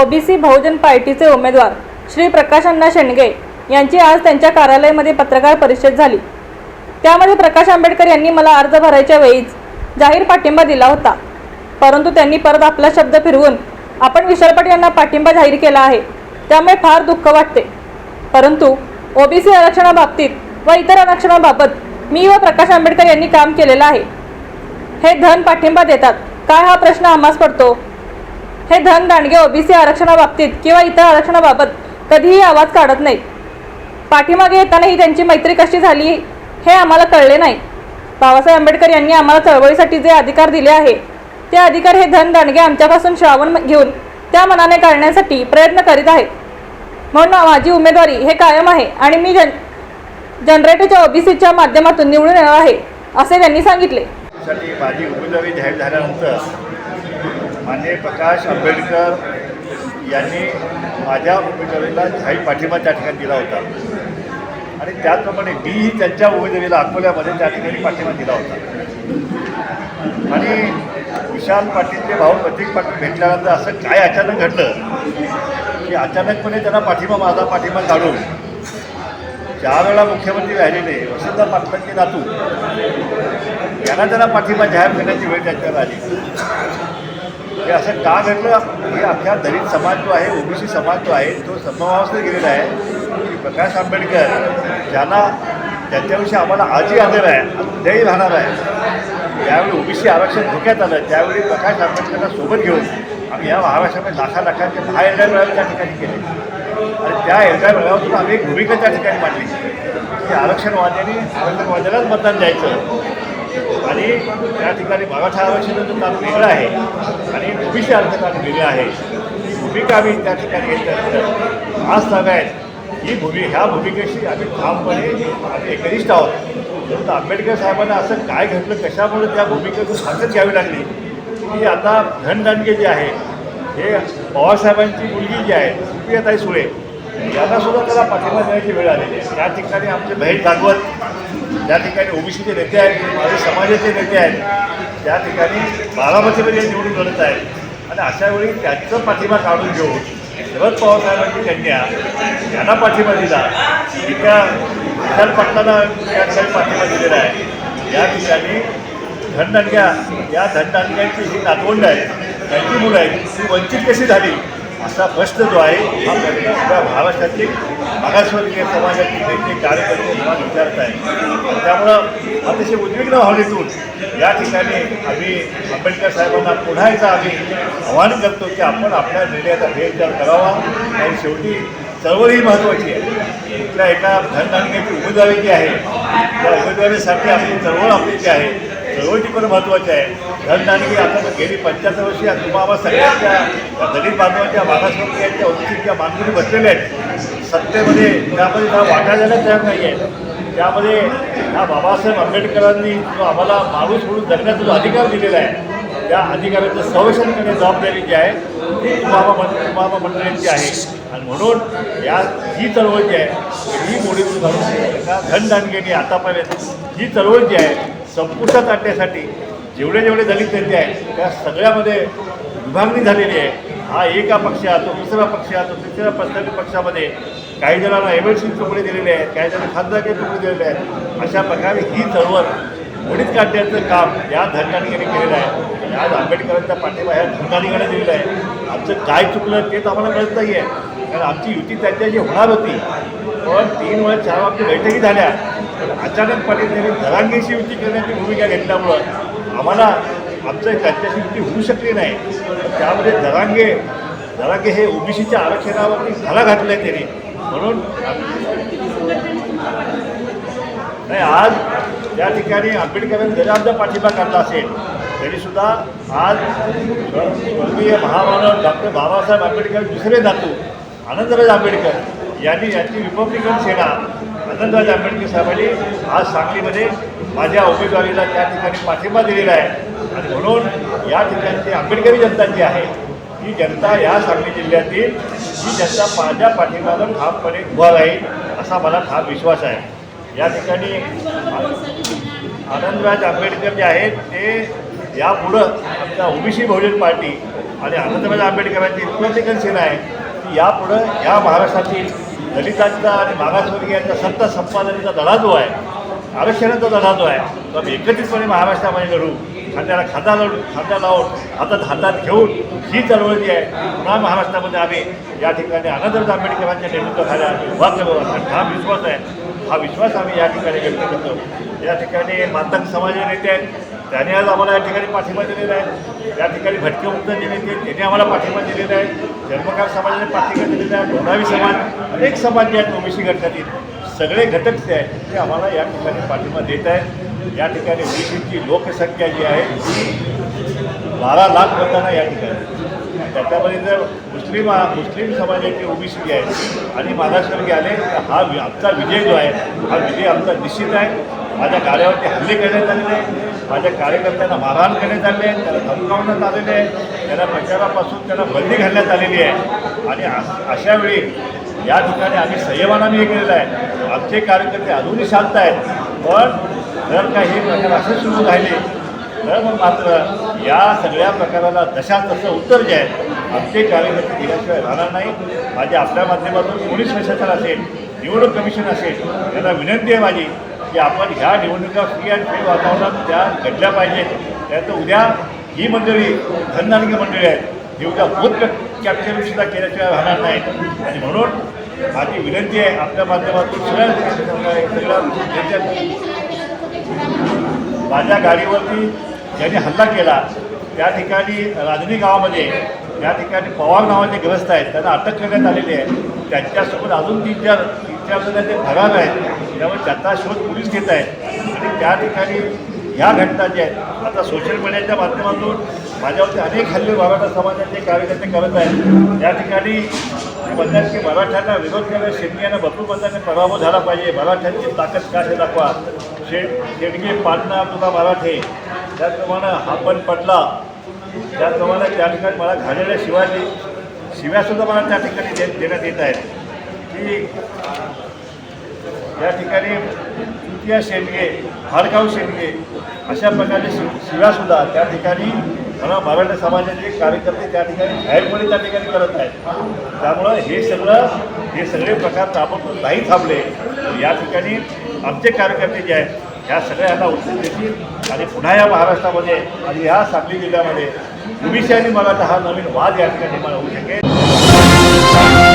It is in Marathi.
ओबीसी बहुजन पार्टीचे उमेदवार श्री प्रकाश अण्णा शेंडगे यांची आज त्यांच्या कार्यालयामध्ये पत्रकार परिषद झाली. त्यामध्ये प्रकाश आंबेडकर यांनी मला अर्ज भरायच्या वेळीच जाहीर पाठिंबा दिला होता. परंतु त्यांनी परत आपला शब्द फिरवून आपण विशालपट यांना पाठिंबा जाहीर केला आहे त्यामुळे फार दुःख वाटते. परंतु ओबीसी आरक्षणाबाबतीत व इतर आरक्षणाबाबत मी व प्रकाश आंबेडकर यांनी काम केलेलं आहे. हे धन पाठिंबा देतात. काय हा प्रश्न आम्हास पडतो? हे धन दांडगे ओबीसी आरक्षणाबाबतीत किंवा इतर आरक्षणाबाबत कधीही आवाज काढत नाहीत. पाठीमागे येतानाही त्यांची मैत्री कशी झाली हे आम्हाला कळले नाही. बाबासाहेब आंबेडकर यांनी आम्हाला चळवळीसाठी जे अधिकार दिले आहे ते अधिकार हे धन दांडगे आमच्यापासून श्रावण घेऊन त्या मनाने काढण्यासाठी प्रयत्न करीत आहेत. म्हणून माझी उमेदवारी हे कायम आहे आणि मी जन जनरेटरच्या ओबीसीच्या माध्यमातून निवडून येणार आहे असे त्यांनी सांगितले. माझी उमेदवारी जाहीर झाल्यानंतर माननीय प्रकाश आंबेडकर यांनी माझ्या उमेदवारीला काही पाठिंबा त्या ठिकाणी दिला होता. आणि त्याचप्रमाणे मीही त्यांच्या उमेदवारीला अकोल्यामध्ये त्या ठिकाणी पाठिंबा दिला होता. आणि विशाल पाटीलचे भाऊ प्रतीक पाटील भेटल्यानंतर असं काय अचानक घडलं की अचानकपणे त्यांना पाठिंबा माझा पाठिंबा काढून ज्या वेळा मुख्यमंत्री राहिलेले वसंतराव पाटलांचे नातू यांना त्यांना पाठिंबा जाहीर करण्याची वेळ त्यांच्यावर आली. हे असं का घडलं? हे अख्ख्या दलित समाज जो आहे ओबीसी समाज जो आहे तो समभावावस्थेत गेलेला आहे. की प्रकाश आंबेडकर ज्यांना त्यांच्याविषयी आम्हाला आजही आदर आहे तेही राहणार आहे. ज्यावेळी ओबीसी आरक्षण धोक्यात आलं त्यावेळी प्रकाश आंबेडकरला सोबत घेऊन आम्ही या महाराष्ट्रामध्ये लाखा लाखांचे महाएल्डर मेळावे त्या ठिकाणी केले. आणि त्या एल्डर मेळाव्यातून आम्ही एक भूमिका त्या ठिकाणी मांडली. की आरक्षणवाद्यांनी आरक्षणवाद्यालाच मतदान द्यायचं. आणि त्या ठिकाणी मराठा आरक्षणाचं काम वेगळं आहे. आणि ओबीसी आरक्षणाचं वेगळं आहे. ही भूमिका आम्ही त्या ठिकाणी घेतल्यानंतर आज सांगायत ही भूमी ह्या भूमिकेशी आम्ही ठामपणे आम्ही एकनिष्ठ आहोत. परंतु आंबेडकर साहेबांना असं काय घडलं कशामुळे त्या भूमिकेतून सांगत घ्यावी लागली? की आता धनदानगे जे आहे हे पवारसाहेबांची मुलगी जी आहे सुप्रियाताई सुळे यांना सुद्धा त्याला पाठिंबा देण्याची वेळ आलेली आहे. त्या ठिकाणी आमचे बहीण भागवत त्या ठिकाणी ओबीसीचे नेते आहेत माझे समाजाचे नेते आहेत. त्या ठिकाणी बारामतीमध्ये निवडून लढत आहेत. आणि अशा वेळी त्यांचं पाठिंबा काढून घेऊन शरद पवार साहेबांची कन्या यांना पाठिंबा दिला. एका विशाल पाटलांना त्या ठिकाणी पाठिंबा दिलेला आहे. या ठिकाणी धनदांडग्या या धनदांडग्यांची जी नातवंड आहे त्यांची मुलं आहेत. ती वंचित कशी झाली? असा प्रश्न जो आहे हा प्रश्न सुद्धा महाराष्ट्रातील मागासवर्गीय समाजातील नेते कार्यकर्ते समाज विचारत आहे त्यामुळं अतिशय उद्विग्न हॉलीतून या ठिकाणी आम्ही आंबेडकर साहेबांना पुन्हा एकदा आम्ही आवाहन करतो की आपण आपल्या निर्णयाचा फेरविचार करावा. आणि शेवटी चळवळ ही महत्त्वाची आहे. इथल्या एका धनधान्याची उमेदवारी जी आहे त्या उमेदवारीसाठी आपली चळवळ आपली जी आहे चळवळी पण महत्त्वाच्या आहे. धनदानगी आता गेली पंच्याहत्तर वर्षी या तुम्हाला सगळ्यांच्या दलित बांधवांच्या यांच्या ओबीसीच्या बांधणी बसलेल्या आहेत. सत्तेमध्ये त्यामध्ये त्या वाटा द्यायला तयार नाही आहे. त्यामध्ये या बाबासाहेब आंबेडकरांनी जो आम्हाला माणूस म्हणून जगण्याचा जो अधिकार दिलेला आहे त्या अधिकाराचं संरक्षण करणे जबाबदारी जी आहे ती तुम्हाला मंडळी तुम्हाला मंडळांची आहे. आणि म्हणून या ही चळवळ जी आहे ही मोडीतून घालून एका धनदानगेने आतापर्यंत ही चळवळ जी आहे संपुष्टात आणण्यासाठी जेवढे जेवढे दलित नेते आहेत त्या सगळ्यामध्ये विभागणी झालेली आहे. हा एका पक्ष तो दुसरा पक्ष तो तिसऱ्या पक्षाच्या पक्षामध्ये काही जणांना एम एल सी तुकडे दिलेले आहेत काही जणांना खासदारके तुकडे दिलेले आहेत अशा प्रकारे ही चळवळ मोडीत काढण्याचं काम या धनदानिकांनी केलेलं आहे. आज आंबेडकरांच्या पाठिंबा ह्या धनदानिकांना दिलेला आहे. आमचं काय चुकलं तेच आम्हाला कळत नाही आहे कारण आमची युती त्यांच्याशी होणार होती पण तीन वेळा चार आमच्या बैठकी झाल्या. अचानकपणे त्यांनी धरांगेशी युती करण्याची भूमिका घेतल्यामुळं आम्हाला आमचं त्यांच्याशी युती होऊ शकली नाही. त्यामध्ये धरांगे धरांगे हे ओबीसीच्या आरक्षणावरती झाला घातला आहे त्यांनी. म्हणून नाही आज त्या ठिकाणी आंबेडकरांनी जरी आमचा पाठिंबा काढला असेल तरीसुद्धा आज स्वर्गीय महामानव डॉक्टर बाबासाहेब आंबेडकर दुसरे धातू आनंदराज आंबेडकर यांनी याची रिपब्लिकन सेना आनंदराज आंबेडकर साहेबांनी आज सांगलीमध्ये माझ्या उमेदवारीला त्या ठिकाणी पाठिंबा दिलेला आहे. आणि म्हणून या ठिकाणची आंबेडकरी जनता जी आहे ही जनता या सांगली जिल्ह्यातील ही जनता माझ्या पाठिंबाला ठामपणे उभा राहील असा मला ठाम विश्वास आहे. या ठिकाणी आनंदराज आंबेडकर जे आहेत ते यापुढं आमच्या ओबीसी बहुजन पार्टी आणि आनंदराज आंबेडकरांची इतकं सेना आहे की यापुढं या महाराष्ट्रातील दलितांचा आणि मागासवर्गीयांचा सत्ता संपादनाचा लढा जो आहे आरक्षणाचा लढा जो आहे तो आम्ही एकत्रितपणे महाराष्ट्रामध्ये लढू. खांद्याला खांदा लढू खांदा लावून हातात हातात घेऊन ही चळवळ जी आहे. पुन्हा महाराष्ट्रामध्ये आम्ही या ठिकाणी आनंदराज आंबेडकरांच्या नेतृत्वाखाली आम्ही उभा करू असा ठाम विश्वास आहे हा विश्वास आम्ही या ठिकाणी व्यक्त करतो. या ठिकाणी मातंग समाजाचे नेते आहेत त्याने आज आम्हाला या ठिकाणी पाठिंबा दिलेला आहे. या ठिकाणी भटके मुक्त जे नेते त्यांनी आम्हाला पाठिंबा दिलेला आहे. धर्मकार समाजाने पाठिंबा दिलेला आहे. लोणावी समाज अनेक समाज जे आहेत ओबीसी गटातील सगळे घटक जे आहेत ते आम्हाला या ठिकाणी पाठिंबा देत आहेत. या ठिकाणी ओबीसीची लोकसंख्या जी आहे ती बारा लाख मतांना या ठिकाणी त्याच्यामध्ये जर मुस्लिम मुस्लिम समाजाचे ओबीसी जे आहेत आणि महाराष्ट्रामध्ये आले तर हा वि- आमचा विजय जो आहे हा विजय आमचा निश्चित आहे. माझ्या गाड्यावरती हल्ले करण्यात आलेले आहे माझ्या कार्यकर्त्यांना मारहाण करण्यात आले आहे त्याला धमकावण्यात आलेले आहे त्याला प्रचारापासून त्याला बंदी घालण्यात आलेली आहे. आणि अश- अशा वेळी या ठिकाणी आम्ही संयमानाने हे केलेलं आहे. आमचे कार्यकर्ते अजूनही शांत आहेत. पण जर काही हे प्रकार असे सुरू राहिले तर मग मात्र या सगळ्या प्रकाराला जशा तसं उत्तर जे आहे आमचे कार्यकर्ते दिल्याशिवाय राहणार नाही. माझ्या आपल्या माध्यमातून पोलीस प्रशासन असेल निवडणूक कमिशन असेल याला विनंती आहे माझी की आपण ह्या निवडणुका फ्री अँड फ्री वातावरणात त्या घडल्या पाहिजेत त्यानंतर उद्या ही मंडळी धनधान्य मंडळी आहेत. ही उद्या बूथ कॅप्चर सुद्धा केल्याशिवाय राहणार नाहीत. आणि म्हणून माझी विनंती आहे आपल्या माध्यमातून सगळ्या सगळ्या माझ्या गाडीवरती ज्यांनी हल्ला केला त्या ठिकाणी राजनी गावामध्ये त्या ठिकाणी पवार नावाचे ग्रस्त आहेत त्यांना अटक करण्यात आलेली आहे. त्यांच्यासोबत अजून तीन चार तीन चार जण ते फरार आहेत. त्यामुळे त्याचा शोध पोलीस घेत आहेत. आणि त्या ठिकाणी ह्या घटना ज्या आहेत आता सोशल मीडियाच्या माध्यमातून माझ्यावरती अनेक हल्ले मराठा समाजाचे कार्यकर्ते करत आहेत त्या ठिकाणी ते म्हणतात की मराठ्यांना विरोध केला शेटगे यांना भरपूर मतदारांनी पराभव झाला पाहिजे. मराठ्यांची ताकद काय हे दाखवा. शे शेटगे पाडणार तुला मराठे त्याचप्रमाणे हा पण पडला त्याचप्रमाणे त्या ठिकाणी मला घालेल्या शिवाजी शिव्यासुद्धा मला त्या ठिकाणी दे देण्यात येत आहेत. की या ठिकाणी तृतीय शेंडगे हाडगाव शेंडगे अशा प्रकारचे शिव शिव्यासुद्धा त्या ठिकाणी मला मराठा समाजाचे कार्यकर्ते त्या ठिकाणी जाहीरपणे त्या ठिकाणी करत आहेत. त्यामुळं हे सगळं हे सगळे प्रकार ताबडतोब नाही थांबले. तर या ठिकाणी आमचे कार्यकर्ते जे आहेत ह्या सगळ्यांना उत्तर देतील आणि पुन्हा या महाराष्ट्रामध्ये आणि ह्या सांगली जिल्ह्यामध्ये ओबीसी आणि मराठा हा नवीन वाद या ठिकाणी मला होऊ शकेल.